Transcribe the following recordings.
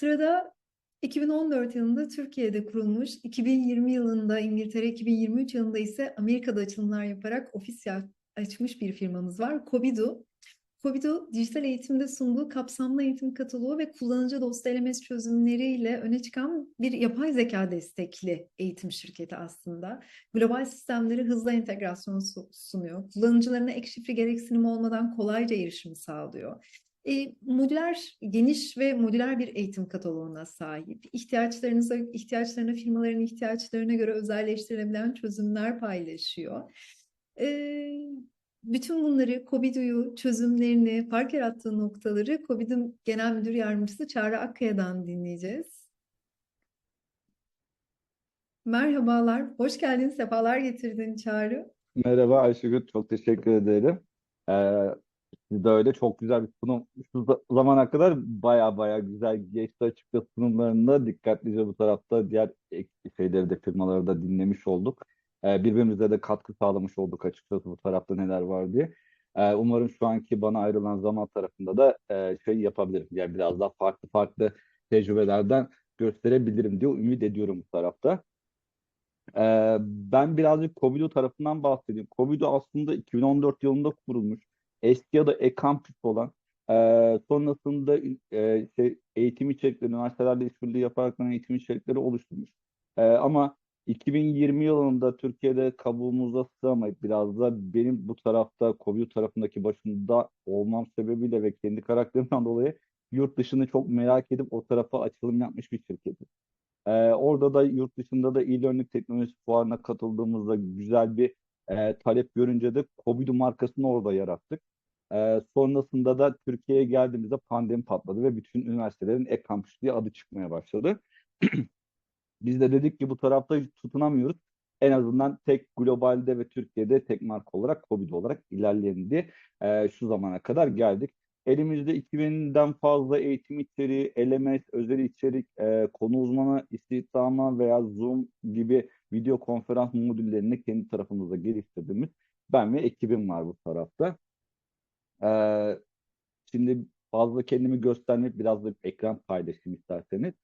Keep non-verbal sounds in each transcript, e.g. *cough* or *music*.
Sırada 2014 yılında Türkiye'de kurulmuş, 2020 yılında İngiltere, 2023 yılında ise Amerika'da açılımlar yaparak ofis açmış bir firmamız var. Kobidu. Kobidu, dijital eğitimde sunduğu kapsamlı eğitim kataloğu ve kullanıcı dostu LMS çözümleriyle öne çıkan bir yapay zeka destekli eğitim şirketi aslında. Global sistemleri hızla entegrasyon su- sunuyor. Kullanıcılarına ek şifre gereksinimi olmadan kolayca erişimi sağlıyor. E, modüler, geniş ve modüler bir eğitim kataloğuna sahip. İhtiyaçlarınıza, ihtiyaçlarına, firmaların ihtiyaçlarına göre özelleştirilebilen çözümler paylaşıyor. E, bütün bunları, COBİD'u, çözümlerini, fark yarattığı noktaları COBİD'in Genel Müdür Yardımcısı Çağrı Akkaya'dan dinleyeceğiz. Merhabalar, hoş geldin, sefalar getirdin Çağrı. Merhaba Ayşegül, çok teşekkür ederim. Ee, siz de öyle çok güzel bir sunum. Şu za- zamana kadar baya baya güzel geçti açıkçası sunumlarında. Dikkatlice bu tarafta diğer şeyleri de firmaları da dinlemiş olduk. Ee, birbirimize de katkı sağlamış olduk açıkçası bu tarafta neler var diye. Ee, umarım şu anki bana ayrılan zaman tarafında da e, şey yapabilirim. Yani biraz daha farklı farklı tecrübelerden gösterebilirim diye ümit ediyorum bu tarafta. Ee, ben birazcık Kobido tarafından bahsedeyim. Kobido aslında 2014 yılında kurulmuş. Eski adı e-Campus olan. Ee, sonrasında e, şey, eğitim içerikleri, üniversitelerle işbirliği yaparak eğitim içerikleri oluşturmuş. Ee, ama 2020 yılında Türkiye'de kabuğumuza sığamayıp biraz da benim bu tarafta Kobido tarafındaki başında olmam sebebiyle ve kendi karakterimden dolayı yurt dışını çok merak edip o tarafa açılım yapmış bir şirket. Ee, orada da yurt dışında da e-learning teknolojisi fuarına katıldığımızda güzel bir e, talep görünce de Kobidu markasını orada yarattık. Ee, sonrasında da Türkiye'ye geldiğimizde pandemi patladı ve bütün üniversitelerin e-kampüs diye adı çıkmaya başladı. *clears throat* Biz de dedik ki bu tarafta tutunamıyoruz. En azından tek globalde ve Türkiye'de tek marka olarak Kobidu olarak ilerleyelim diye e, şu zamana kadar geldik. Elimizde 2000'den fazla eğitim içeriği, LMS, özel içerik, e, konu uzmanı, istihdama veya Zoom gibi video konferans modüllerini kendi tarafımızda geliştirdiğimiz ben ve ekibim var bu tarafta. E, şimdi fazla kendimi göstermek biraz da ekran paylaşayım isterseniz.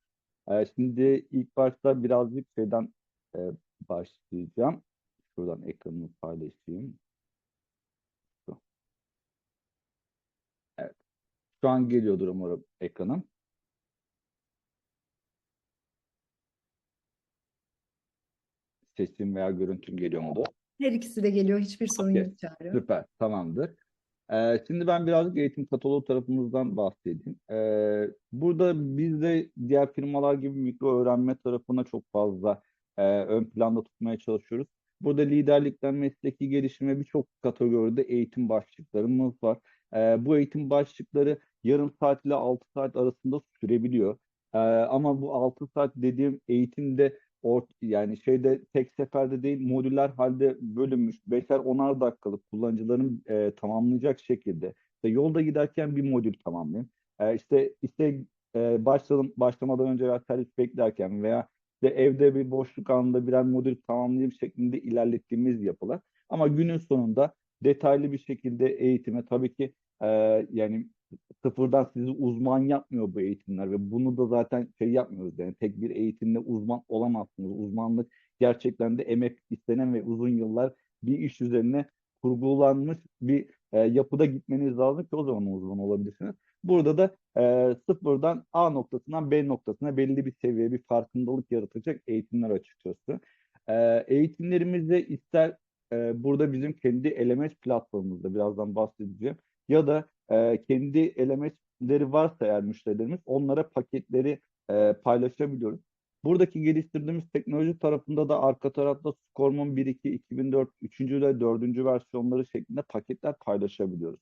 E, şimdi ilk başta birazcık şeyden e, başlayacağım. Şuradan ekranımı paylaşayım. Evet. Şu an geliyordur umarım ekranım. Sesim veya görüntüm geliyor mu? Her ikisi de geliyor, hiçbir sorun Okey. yok Çağrı. Süper, tamamdır. Ee, şimdi ben birazcık eğitim kataloğu tarafımızdan bahsedeyim. Ee, burada biz de diğer firmalar gibi mikro öğrenme tarafına çok fazla e, ön planda tutmaya çalışıyoruz. Burada liderlikten mesleki gelişime birçok kategoride eğitim başlıklarımız var. Ee, bu eğitim başlıkları yarım saat ile 6 saat arasında sürebiliyor. Ee, ama bu 6 saat dediğim eğitimde ort yani şeyde tek seferde değil modüler halde bölünmüş beşer onar dakikalık kullanıcıların e, tamamlayacak şekilde işte yolda giderken bir modül tamamlayayım. E, işte işte e, başladım başlamadan önce veya servis beklerken veya işte evde bir boşluk anında birer modül tamamlayayım şeklinde ilerlettiğimiz yapılar. Ama günün sonunda detaylı bir şekilde eğitime tabii ki e, yani sıfırdan sizi uzman yapmıyor bu eğitimler ve bunu da zaten şey yapmıyoruz yani tek bir eğitimle uzman olamazsınız. Uzmanlık gerçekten de emek istenen ve uzun yıllar bir iş üzerine kurgulanmış bir e, yapıda gitmeniz lazım ki o zaman uzman olabilirsiniz. Burada da e, sıfırdan A noktasından B noktasına belli bir seviye bir farkındalık yaratacak eğitimler açıkçası. E, eğitimlerimizde ister e, burada bizim kendi LMS platformumuzda birazdan bahsedeceğim ya da e, kendi LMS'leri varsa eğer müşterilerimiz onlara paketleri e, paylaşabiliyoruz. Buradaki geliştirdiğimiz teknoloji tarafında da arka tarafta Scormon 1.2, 2004, 3. ve 4. versiyonları şeklinde paketler paylaşabiliyoruz.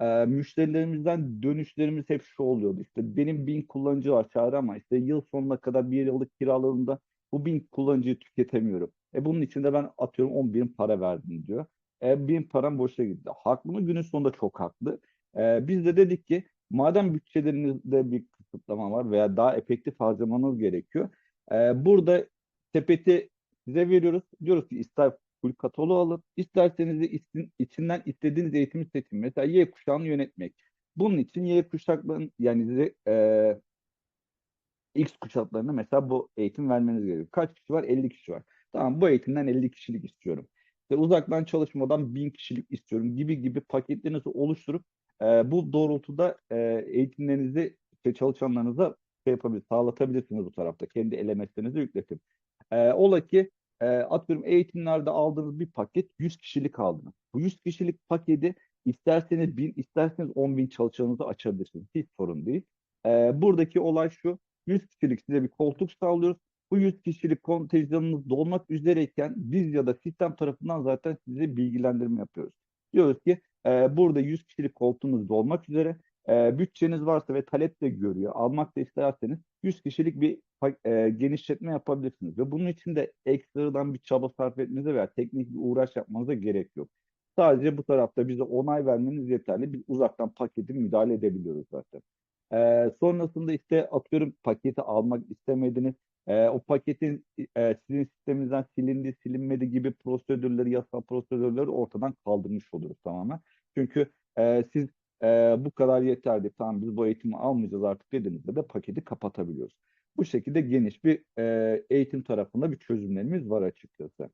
E, müşterilerimizden dönüşlerimiz hep şu oluyordu. İşte benim bin kullanıcı var çağrı ama işte yıl sonuna kadar bir yıllık kiraladığımda bu bin kullanıcıyı tüketemiyorum. E bunun için de ben atıyorum 10 bin para verdim diyor. E, bin param boşa gitti. Haklı mı? Günün sonunda çok haklı. E, biz de dedik ki madem bütçelerinizde bir kısıtlama var veya daha efektif harcamanız gerekiyor. E, burada sepeti size veriyoruz. Diyoruz ki ister full kataloğu alın, isterseniz de istin, içinden istediğiniz eğitimi seçin. Mesela Y kuşağını yönetmek. Bunun için Y kuşaklarının yani e, X kuşaklarına mesela bu eğitim vermeniz gerekiyor. Kaç kişi var? 50 kişi var. Tamam bu eğitimden 50 kişilik istiyorum. İşte uzaktan çalışmadan 1000 kişilik istiyorum gibi gibi paketlerinizi oluşturup e, bu doğrultuda e, eğitimlerinizi işte çalışanlarınıza şey yapabilir, sağlatabilirsiniz bu tarafta. Kendi LMS'lerinizi yükletin. E, ola ki e, atıyorum eğitimlerde aldığınız bir paket 100 kişilik aldınız. Bu 100 kişilik paketi isterseniz 1000, isterseniz 10 bin çalışanınızı açabilirsiniz. Hiç sorun değil. E, buradaki olay şu. 100 kişilik size bir koltuk sağlıyoruz. Bu 100 kişilik kontenjanınız dolmak üzereyken biz ya da sistem tarafından zaten size bilgilendirme yapıyoruz. Diyoruz ki e, burada 100 kişilik koltuğunuz dolmak üzere. E, bütçeniz varsa ve talep de görüyor. Almak da isterseniz 100 kişilik bir e, genişletme yapabilirsiniz. Ve bunun için de ekstradan bir çaba sarf etmenize veya teknik bir uğraş yapmanıza gerek yok. Sadece bu tarafta bize onay vermeniz yeterli. Biz uzaktan paketi müdahale edebiliyoruz zaten. E, sonrasında işte atıyorum paketi almak istemediniz. E, o paketin e, sizin sisteminizden silindi, silinmedi gibi prosedürleri, yasal prosedürleri ortadan kaldırmış oluyoruz tamamen. Çünkü e, siz e, bu kadar yeterli, tamam biz bu eğitimi almayacağız artık dediğinizde de paketi kapatabiliyoruz. Bu şekilde geniş bir e, eğitim tarafında bir çözümlerimiz var açıkçası.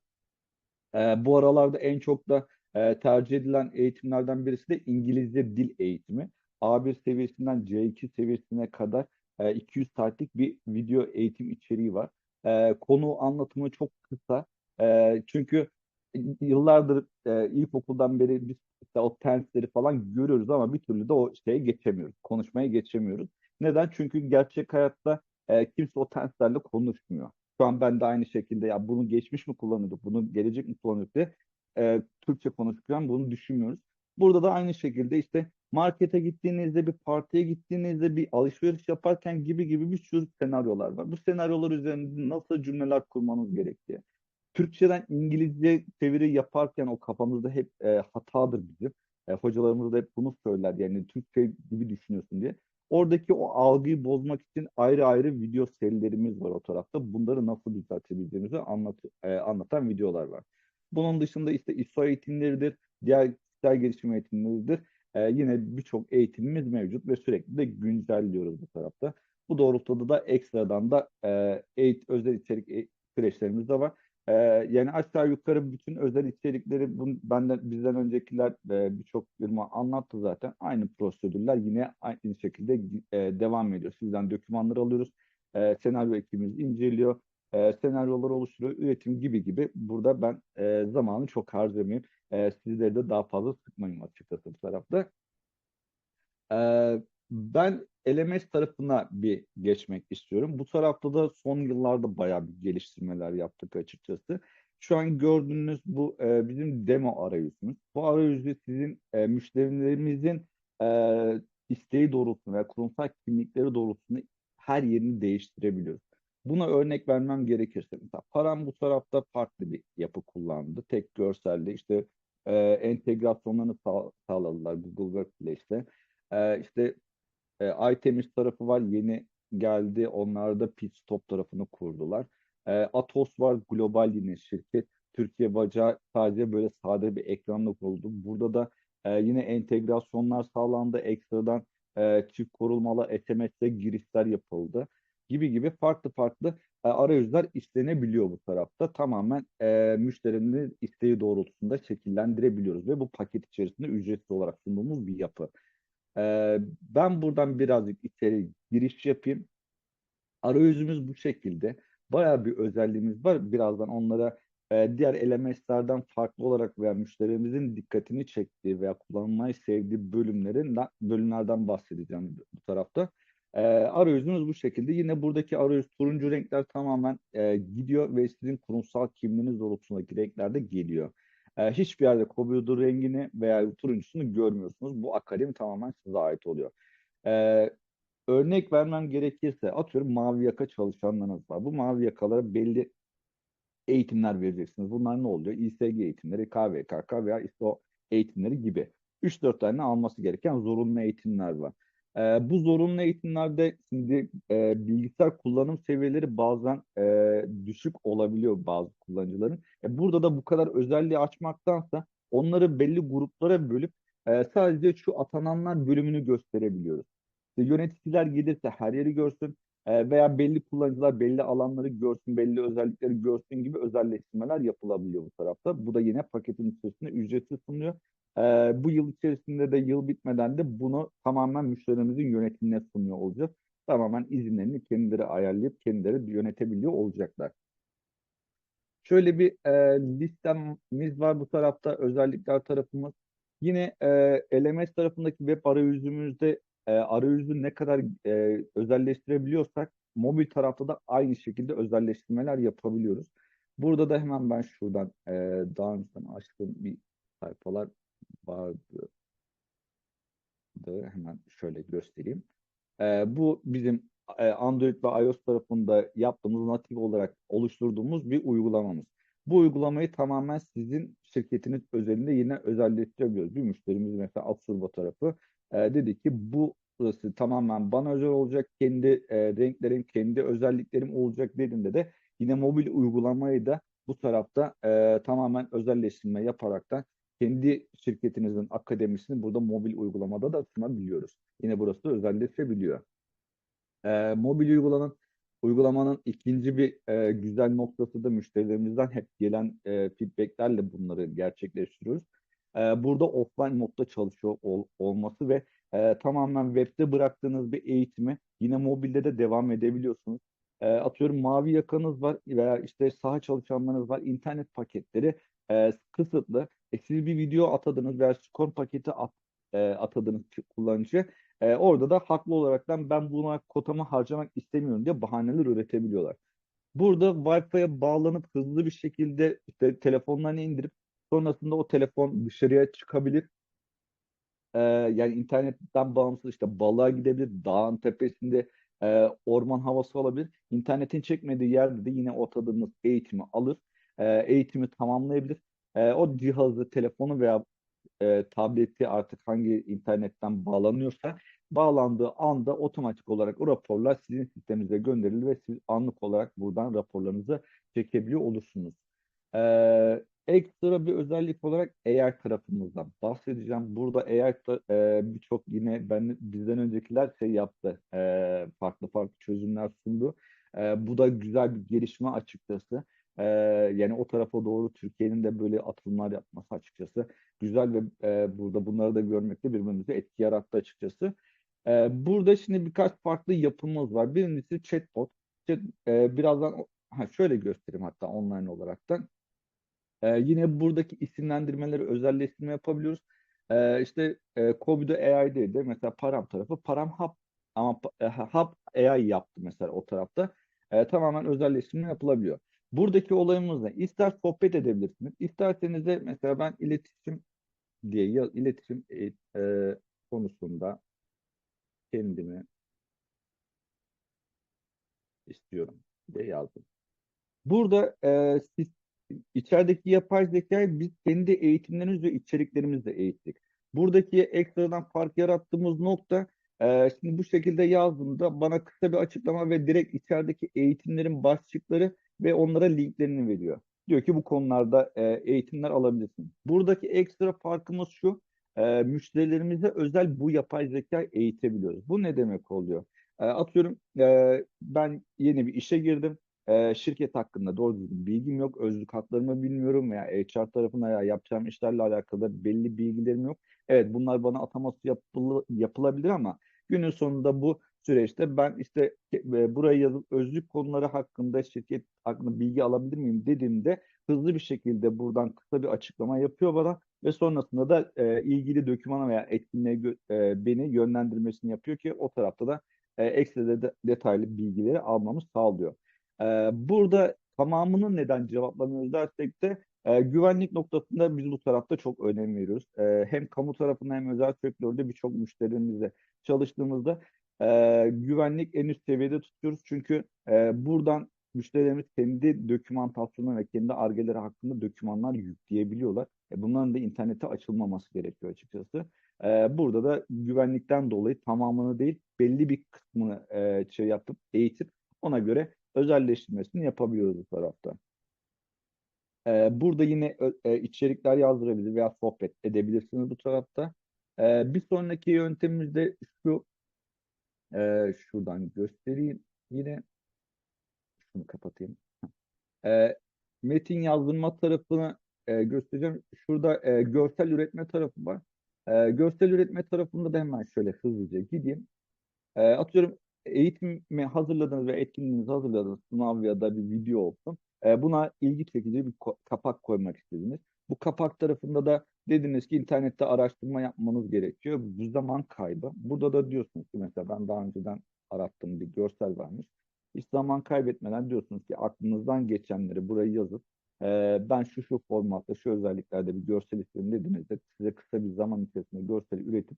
E, bu aralarda en çok da e, tercih edilen eğitimlerden birisi de İngilizce dil eğitimi. A1 seviyesinden C2 seviyesine kadar e, 200 saatlik bir video eğitim içeriği var. E, konu anlatımı çok kısa. E, çünkü yıllardır e, ilkokuldan beri biz işte o tensleri falan görüyoruz ama bir türlü de o şeye geçemiyoruz. Konuşmaya geçemiyoruz. Neden? Çünkü gerçek hayatta e, kimse o tenslerle konuşmuyor. Şu an ben de aynı şekilde ya bunu geçmiş mi kullanıyorduk, bunu gelecek mi kullanıyorduk diye e, Türkçe konuşurken bunu düşünmüyoruz. Burada da aynı şekilde işte markete gittiğinizde, bir partiye gittiğinizde, bir alışveriş yaparken gibi gibi bir sürü senaryolar var. Bu senaryolar üzerinde nasıl cümleler kurmanız gerektiği. Türkçeden İngilizce çeviri yaparken o kafamızda hep e, hatadır bizim. E, hocalarımız da hep bunu söyler yani Türkçe gibi düşünüyorsun diye. Oradaki o algıyı bozmak için ayrı ayrı video serilerimiz var o tarafta. Bunları nasıl düzeltebileceğimizi anlat, e, anlatan videolar var. Bunun dışında işte ISO eğitimleridir, diğer kişisel gelişim eğitimleridir. E, yine birçok eğitimimiz mevcut ve sürekli de güncelliyoruz bu tarafta. Bu doğrultuda da ekstradan da e, eğit, özel içerik e, süreçlerimiz de var. E, yani aşağı yukarı bütün özel içerikleri bu, benden bizden öncekiler e, birçok firma anlattı zaten. Aynı prosedürler yine aynı şekilde e, devam ediyor. Sizden dokümanları alıyoruz. E, senaryo ekibimiz inceliyor. E, senaryolar oluşturuyor, üretim gibi gibi. Burada ben e, zamanı çok harcamayayım. E, sizleri de daha fazla sıkmayayım açıkçası bu tarafta. E, ben LMS tarafına bir geçmek istiyorum. Bu tarafta da son yıllarda bayağı bir geliştirmeler yaptık açıkçası. Şu an gördüğünüz bu e, bizim demo arayüzümüz. Bu arayüzü sizin e, müşterilerimizin e, isteği doğrultusunda veya kurumsal kimlikleri doğrultusunda her yerini değiştirebiliyoruz. Buna örnek vermem gerekirse mesela param bu tarafta farklı bir yapı kullandı. Tek görselde işte e, entegrasyonlarını sağ, sağladılar Google Workplace'te. E, işte e, iTemiz tarafı var yeni geldi. Onlar da Pit Stop tarafını kurdular. E, Atos var global yine şirket. Türkiye bacağı sadece böyle sade bir ekranla kuruldu. Burada da e, yine entegrasyonlar sağlandı. Ekstradan e, çift korulmalı SMS'e girişler yapıldı gibi gibi farklı farklı e, arayüzler istenebiliyor bu tarafta. Tamamen e, müşterinin isteği doğrultusunda şekillendirebiliyoruz ve bu paket içerisinde ücretsiz olarak sunduğumuz bir yapı. E, ben buradan birazcık içeri giriş yapayım. Arayüzümüz bu şekilde. Bayağı bir özelliğimiz var. Birazdan onlara e, diğer LMS'lerden farklı olarak veya müşterimizin dikkatini çektiği veya kullanmayı sevdiği bölümlerin bölümlerden bahsedeceğim bu tarafta. E, arayüzümüz bu şekilde. Yine buradaki arayüz turuncu renkler tamamen e, gidiyor ve sizin kurumsal kimliğiniz doğrultusundaki renkler de geliyor. E, hiçbir yerde Kobudu rengini veya turuncusunu görmüyorsunuz. Bu akarim tamamen size ait oluyor. E, örnek vermem gerekirse atıyorum mavi yaka çalışanlarınız var. Bu mavi yakalara belli eğitimler vereceksiniz. Bunlar ne oluyor? İSG eğitimleri, KVKK veya ISO eğitimleri gibi. 3-4 tane alması gereken zorunlu eğitimler var. E, bu zorunlu eğitimlerde şimdi e, bilgisayar kullanım seviyeleri bazen e, düşük olabiliyor bazı kullanıcıların. E, burada da bu kadar özelliği açmaktansa onları belli gruplara bölüp e, sadece şu atananlar bölümünü gösterebiliyoruz. İşte yöneticiler gelirse her yeri görsün. e, veya belli kullanıcılar belli alanları görsün, belli özellikleri görsün gibi özelleştirmeler yapılabiliyor bu tarafta. Bu da yine paketin içerisinde ücretsiz sunuyor. E, bu yıl içerisinde de yıl bitmeden de bunu tamamen müşterimizin yönetimine sunuyor olacağız. Tamamen izinlerini kendileri ayarlayıp kendileri yönetebiliyor olacaklar. Şöyle bir e, listemiz var bu tarafta özellikler tarafımız. Yine e, LMS tarafındaki web arayüzümüzde e, arayüzü ne kadar e, özelleştirebiliyorsak mobil tarafta da aynı şekilde özelleştirmeler yapabiliyoruz. Burada da hemen ben şuradan e, daha önceden açtığım bir sayfalar vardı. Hemen şöyle göstereyim. E, bu bizim e, Android ve iOS tarafında yaptığımız natif olarak oluşturduğumuz bir uygulamamız. Bu uygulamayı tamamen sizin şirketiniz özelinde yine özelleştirebiliyoruz. Bir müşterimiz mesela Absurba tarafı e, dedi ki bu burası tamamen bana özel olacak. Kendi e, renklerim, kendi özelliklerim olacak dediğinde de yine mobil uygulamayı da bu tarafta e, tamamen özelleştirme yaparak kendi şirketinizin akademisini burada mobil uygulamada da sunabiliyoruz. Yine burası da özelleşebiliyor. E, mobil uygulamanın uygulamanın ikinci bir e, güzel noktası da müşterilerimizden hep gelen e, feedbacklerle bunları gerçekleştiriyoruz. E, burada offline modda çalışıyor ol, olması ve e, tamamen webde bıraktığınız bir eğitimi yine mobilde de devam edebiliyorsunuz. E, atıyorum mavi yakanız var veya işte saha çalışanlarınız var. internet paketleri e, kısıtlı. E, siz bir video atadınız veya skor paketi at, e, atadınız kullanıcı. E, orada da haklı olaraktan ben buna kotamı harcamak istemiyorum diye bahaneler üretebiliyorlar. Burada Wi-Fi'ye bağlanıp hızlı bir şekilde işte telefonlarını indirip sonrasında o telefon dışarıya çıkabilir. E, yani internetten bağımsız işte balığa gidebilir, dağın tepesinde e, orman havası olabilir. İnternetin çekmediği yerde de yine o tadımız eğitimi alır. E, eğitimi tamamlayabilir. E, o cihazı, telefonu veya e, tableti artık hangi internetten bağlanıyorsa bağlandığı anda otomatik olarak o raporlar sizin sisteminize gönderilir ve siz anlık olarak buradan raporlarınızı çekebiliyor olursunuz. Ee, ekstra bir özellik olarak AI tarafımızdan bahsedeceğim. Burada AI e, birçok yine ben bizden öncekiler şey yaptı. E, farklı farklı çözümler sundu. E, bu da güzel bir gelişme açıkçası. E, yani o tarafa doğru Türkiye'nin de böyle atılımlar yapması açıkçası güzel ve e, burada bunları da görmekte birbirimize etki yarattı açıkçası. E, burada şimdi birkaç farklı yapımız var. Birincisi chatbot. Chat, e, birazdan ha, şöyle göstereyim hatta online olarak da. E, yine buradaki isimlendirmeleri özelleştirme yapabiliyoruz. E, işte e, Kobido AI değil de mesela Param tarafı Param Hub ama e, Hub AI yaptı mesela o tarafta. E, tamamen özelleştirme yapılabiliyor. Buradaki olayımız ne? İster sohbet edebilirsiniz. İsterseniz de mesela ben iletişim diye ya, iletişim e, e, konusunda kendimi istiyorum diye yazdım. Burada e, siz içerideki yapay zekayı biz kendi eğitimlerimiz ve içeriklerimizle eğittik. Buradaki ekstradan fark yarattığımız nokta e, şimdi bu şekilde yazdığımda bana kısa bir açıklama ve direkt içerideki eğitimlerin başlıkları ve onlara linklerini veriyor. Diyor ki bu konularda e, eğitimler alabilirsin. Buradaki ekstra farkımız şu, e, müşterilerimize özel bu yapay zeka eğitebiliyoruz. Bu ne demek oluyor? E, atıyorum e, ben yeni bir işe girdim. E, şirket hakkında doğru düzgün bilgim yok. Özlük haklarımı bilmiyorum veya HR tarafına ya yapacağım işlerle alakalı belli bilgilerim yok. Evet bunlar bana ataması yapılı, yapılabilir ama günün sonunda bu süreçte ben işte e, buraya yazıp özlük konuları hakkında şirket hakkında bilgi alabilir miyim dediğimde hızlı bir şekilde buradan kısa bir açıklama yapıyor bana ve sonrasında da e, ilgili dokümana veya etkinliğe e, beni yönlendirmesini yapıyor ki o tarafta da e, ekstra de, detaylı bilgileri almamız sağlıyor. E, burada tamamını neden cevaplamıyoruz dersek de e, güvenlik noktasında biz bu tarafta çok önem veriyoruz. E, hem kamu tarafında hem özel sektörde birçok müşterimizle çalıştığımızda e, güvenlik en üst seviyede tutuyoruz. Çünkü e, buradan müşterilerimiz kendi dokümantasyonu ve kendi argeleri hakkında dokümanlar yükleyebiliyorlar. E, bunların da internete açılmaması gerekiyor açıkçası. E, burada da güvenlikten dolayı tamamını değil belli bir kısmını e, şey yapıp eğitip ona göre özelleştirmesini yapabiliyoruz bu tarafta. E, burada yine e, içerikler yazdırabilir veya sohbet edebilirsiniz bu tarafta. E, bir sonraki yöntemimiz de şu e, şuradan göstereyim. Yine şunu kapatayım. E, metin yazdırma tarafını e, göstereceğim. Şurada e, görsel üretme tarafı var. E, görsel üretme tarafında da hemen şöyle hızlıca gideyim. E, atıyorum eğitimi hazırladınız ve etkinliğinizi hazırladınız. Sınav ya da bir video olsun. E, buna ilgi çekici bir kapak koymak istediniz. Bu kapak tarafında da dediniz ki internette araştırma yapmanız gerekiyor. Bu zaman kaybı. Burada da diyorsunuz ki mesela ben daha önceden arattığım bir görsel varmış. Hiç zaman kaybetmeden diyorsunuz ki aklınızdan geçenleri buraya yazıp e, ben şu şu formatta, şu özelliklerde bir görsel istiyorum dediğinizde size kısa bir zaman içerisinde görsel üretip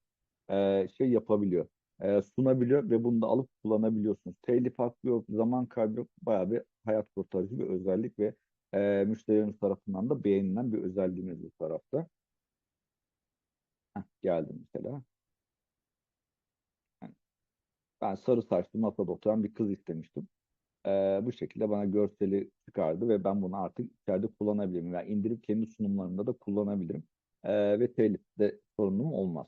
e, şey yapabiliyor, e, sunabiliyor ve bunu da alıp kullanabiliyorsunuz. Telif hakkı yok, zaman kaybı yok. Bayağı bir hayat kurtarıcı bir özellik ve e, müşterilerimiz tarafından da beğenilen bir özelliğimiz bu tarafta. Heh, geldi mesela. Yani ben sarı saçlı masada oturan bir kız istemiştim. Ee, bu şekilde bana görseli çıkardı ve ben bunu artık içeride kullanabilirim. Yani indirip kendi sunumlarımda da kullanabilirim. Ee, ve telifte sorunum olmaz.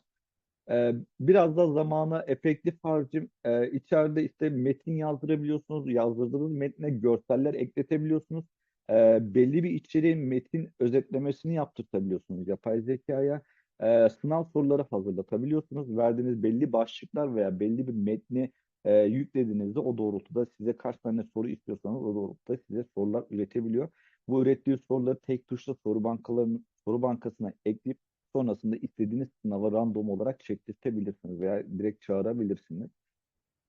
Ee, biraz da zamanı efektif harcım. Ee, içeride işte metin yazdırabiliyorsunuz. Yazdırdığınız metne görseller ekletebiliyorsunuz. Ee, belli bir içeriğin metin özetlemesini yaptırtabiliyorsunuz yapay zekaya. Ee, sınav soruları hazırlatabiliyorsunuz. Verdiğiniz belli başlıklar veya belli bir metni e, yüklediğinizde o doğrultuda size kaç tane soru istiyorsanız o doğrultuda size sorular üretebiliyor. Bu ürettiği soruları tek tuşla soru bankalarının soru bankasına ekleyip sonrasında istediğiniz sınava random olarak çektirtebilirsiniz veya direkt çağırabilirsiniz.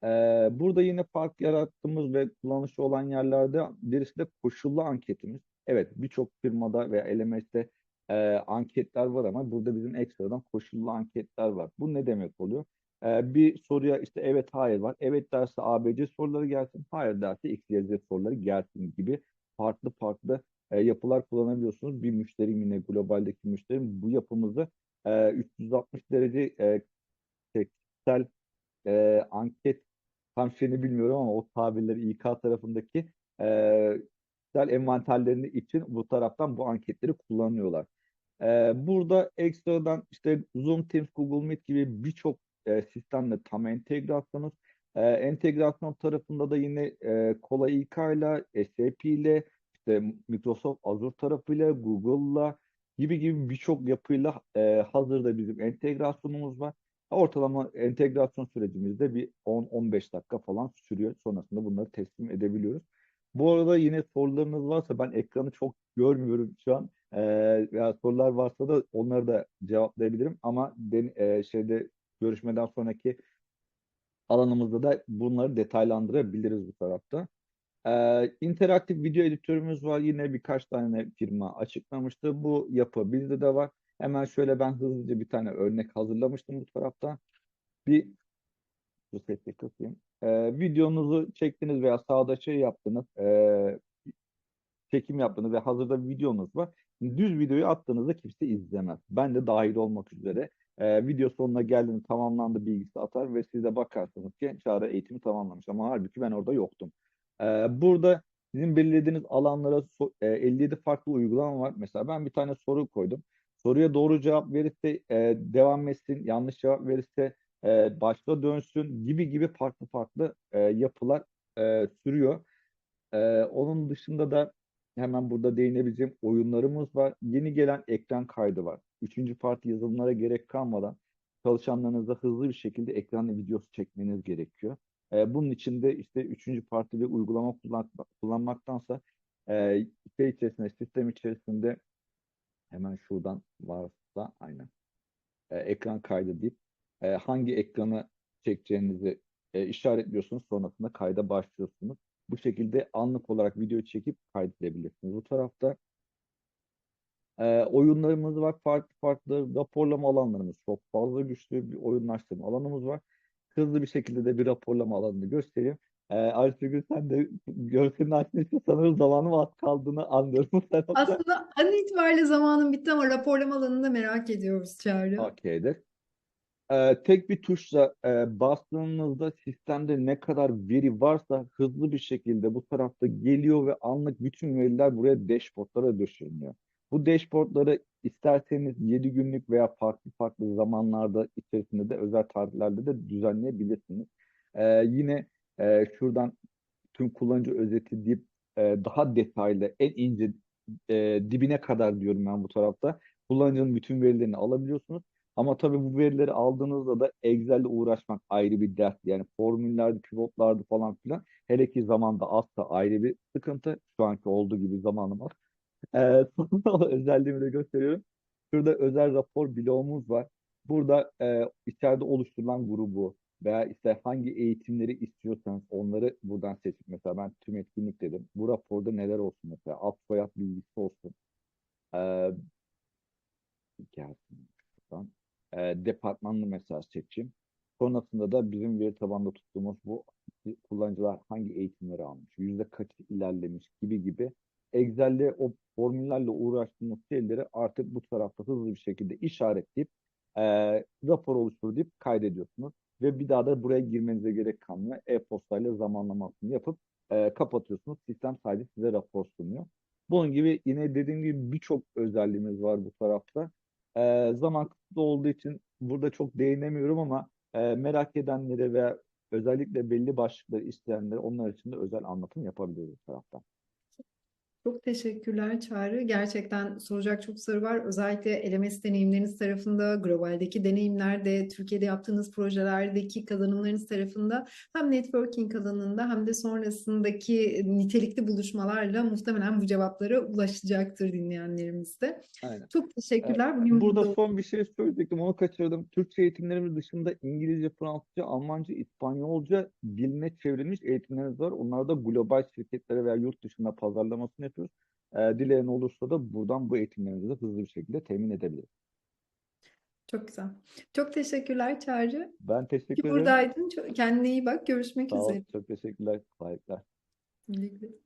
Ee, burada yine fark yarattığımız ve kullanışlı olan yerlerde birisi de koşullu anketimiz. Evet birçok firmada veya LMS'te e, anketler var ama burada bizim ekstradan koşullu anketler var. Bu ne demek oluyor? Ee, bir soruya işte evet hayır var. Evet derse ABC soruları gelsin. Hayır derse X, Y, Z soruları gelsin gibi farklı farklı e, yapılar kullanabiliyorsunuz. Bir müşterim yine globaldeki müşterim bu yapımızı e, 360 derece e, kişisel e, anket tam şeyini bilmiyorum ama o tabirleri İK tarafındaki e, kişisel envanterlerini için bu taraftan bu anketleri kullanıyorlar. E, burada ekstradan işte Zoom, Teams, Google Meet gibi birçok e, sistemle tam entegrasyonuz. E, entegrasyon tarafında da yine e, Kola İK ile, SAP ile, işte Microsoft Azure tarafıyla, Google'la gibi gibi birçok yapıyla e, hazırda bizim entegrasyonumuz var. Ortalama entegrasyon sürecimizde bir 10-15 dakika falan sürüyor. Sonrasında bunları teslim edebiliyoruz. Bu arada yine sorularınız varsa ben ekranı çok görmüyorum şu an. Ee, veya sorular varsa da onları da cevaplayabilirim. Ama den, e, şeyde görüşmeden sonraki alanımızda da bunları detaylandırabiliriz bu tarafta. Ee, interaktif video editörümüz var. Yine birkaç tane firma açıklamıştı. Bu yapı bizde de var. Hemen şöyle ben hızlıca bir tane örnek hazırlamıştım bu tarafta. Bir bu sesi kısayım. Ee, videonuzu çektiniz veya sağda şey yaptınız. ee, çekim yaptınız ve hazırda videonuz var. Düz videoyu attığınızda kimse izlemez. Ben de dahil olmak üzere. Ee, video sonuna geldiğinde tamamlandı bilgisi atar ve siz de bakarsınız ki Çağrı eğitimi tamamlamış. Ama halbuki ben orada yoktum. Ee, burada sizin belirlediğiniz alanlara so- e, 57 farklı uygulama var. Mesela ben bir tane soru koydum. Soruya doğru cevap verirse e, devam etsin, yanlış cevap verirse e, başta dönsün gibi gibi farklı farklı e, yapılar e, sürüyor. E, onun dışında da hemen burada değinebileceğim oyunlarımız var. Yeni gelen ekran kaydı var. Üçüncü parti yazılımlara gerek kalmadan çalışanlarınızda hızlı bir şekilde ekran videosu çekmeniz gerekiyor. E, bunun için de işte üçüncü parti bir uygulama kullan, kullanmaktansa e, şey içerisinde, sistem içerisinde hemen şuradan varsa aynen e, ekran kaydı deyip e, hangi ekranı çekeceğinizi e, işaretliyorsunuz. Sonrasında kayda başlıyorsunuz. Bu şekilde anlık olarak video çekip kaydedebilirsiniz. Bu tarafta e, oyunlarımız var. Farklı farklı raporlama alanlarımız çok fazla güçlü bir oyunlaştırma alanımız var. Hızlı bir şekilde de bir raporlama alanını göstereyim. E, Ayşegül sen de görselini açtığın için sanırım zamanım az kaldığını anlıyorum. Aslında an itibariyle zamanın bitti ama raporlama alanını merak ediyoruz Çağrı. Okeydir. Ee, tek bir tuşla e, bastığınızda sistemde ne kadar veri varsa hızlı bir şekilde bu tarafta geliyor ve anlık bütün veriler buraya dashboardlara döşeniyor. Bu dashboardları isterseniz 7 günlük veya farklı farklı zamanlarda içerisinde de özel tarihlerde de düzenleyebilirsiniz. Ee, yine e, şuradan tüm kullanıcı özeti deyip e, daha detaylı, en ince e, dibine kadar diyorum ben bu tarafta. Kullanıcının bütün verilerini alabiliyorsunuz. Ama tabii bu verileri aldığınızda da Excel'le uğraşmak ayrı bir dert. Yani formüllerdi, pivotlardı falan filan. Hele ki zamanda azsa ayrı bir sıkıntı. Şu anki olduğu gibi zamanım var. *laughs* Ee, *laughs* sonra özelliğimi de gösteriyorum. Şurada özel rapor bloğumuz var. Burada e, içeride oluşturulan grubu veya işte hangi eğitimleri istiyorsanız onları buradan seçip mesela ben tüm etkinlik dedim. Bu raporda neler olsun mesela ad soyad bilgisi olsun. Ee, gelsin. Ee, departmanlı mesela seçeyim. Sonrasında da bizim veri tabanında tuttuğumuz bu kullanıcılar hangi eğitimleri almış, yüzde kaçı ilerlemiş gibi gibi Excel'de o formüllerle uğraştığımız şeyleri artık bu tarafta hızlı bir şekilde işaretleyip e, rapor oluştur deyip kaydediyorsunuz. Ve bir daha da buraya girmenize gerek kalmıyor. E-postayla zamanlamasını yapıp e, kapatıyorsunuz. Sistem sadece size rapor sunuyor. Bunun gibi yine dediğim gibi birçok özelliğimiz var bu tarafta. E, zaman kısıtlı olduğu için burada çok değinemiyorum ama e, merak edenlere ve özellikle belli başlıkları isteyenlere onlar için de özel anlatım yapabiliriz taraftan. Çok teşekkürler Çağrı. Gerçekten soracak çok soru var. Özellikle LMS deneyimleriniz tarafında, globaldeki deneyimlerde, Türkiye'de yaptığınız projelerdeki kazanımlarınız tarafında hem networking alanında hem de sonrasındaki nitelikli buluşmalarla muhtemelen bu cevaplara ulaşacaktır dinleyenlerimiz de. Aynen. Çok teşekkürler. Bugün Burada burada son bir şey söyleyecektim, onu kaçırdım. Türkçe eğitimlerimiz dışında İngilizce, Fransızca, Almanca, İspanyolca diline çevrilmiş eğitimlerimiz var. Onlar da global şirketlere veya yurt dışında pazarlamasını yapıyoruz. Ee, dileyen olursa da buradan bu eğitimlerimizi de hızlı bir şekilde temin edebiliriz. çok güzel. Çok teşekkürler Çağrı. Ben Ki teşekkür ederim. buradaydın. Kendine iyi bak. Görüşmek Sağ ol, üzere. çok teşekkürler. Kolaylıklar. Güle.